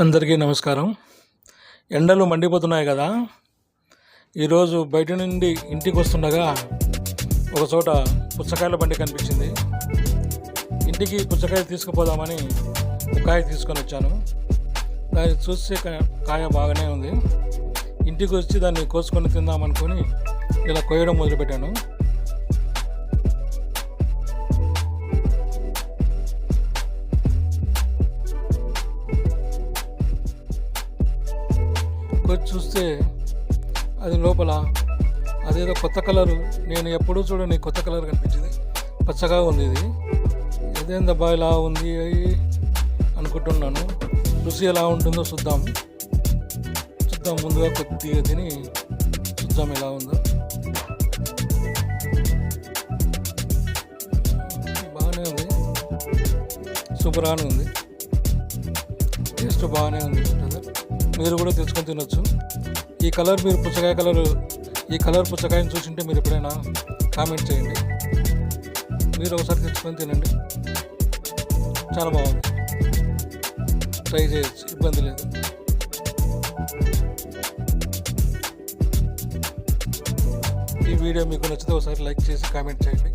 అందరికీ నమస్కారం. ఎండలు మండిపోతున్నాయి కదా. ఈరోజు బయట నుండి ఇంటికి వస్తుండగా ఒక చోట పుచ్చకాయల బండి కనిపించింది. ఇంటికి పుచ్చకాయ తీసుకుపోదామని కాయ తీసుకొని వచ్చాను దాన్ని చూస్తే కాయ బాగానే ఉంది. ఇంటికి వచ్చి దాన్ని కోసుకొని తిందామనుకొని ఇలా కోయడం మొదలుపెట్టాను. వచ్చి చూస్తే అది లోపల అదేదో కొత్త కలరు. నేను ఎప్పుడూ చూడని కొత్త కలర్ కనిపించింది. పచ్చగా ఉంది ఇది. ఇదేందబ్బా ఇలా ఉంది అనుకుంటున్నాను. రుచి ఎలా ఉంటుందో చూద్దాం. చూద్దాం ముందుగా కొద్దిగా తిని చూద్దాం ఎలా ఉందో. బాగానే ఉంది. సూపర్గానే ఉంది. టేస్ట్ బాగానే ఉంది. మీరు కూడా తెచ్చుకొని తినొచ్చు. ఈ కలర్ మీరు పుచ్చకాయ కలర్ ఈ కలర్ పుచ్చకాయని చూసింటే మీరు ఎప్పుడైనా కామెంట్ చేయండి. మీరు ఒకసారి తెచ్చుకొని తినండి. చాలా బాగుంది. ట్రై చేయొచ్చు ఇబ్బంది లేదు. ఈ వీడియో మీకు నచ్చితే ఒకసారి లైక్ చేసి కామెంట్ చేయండి.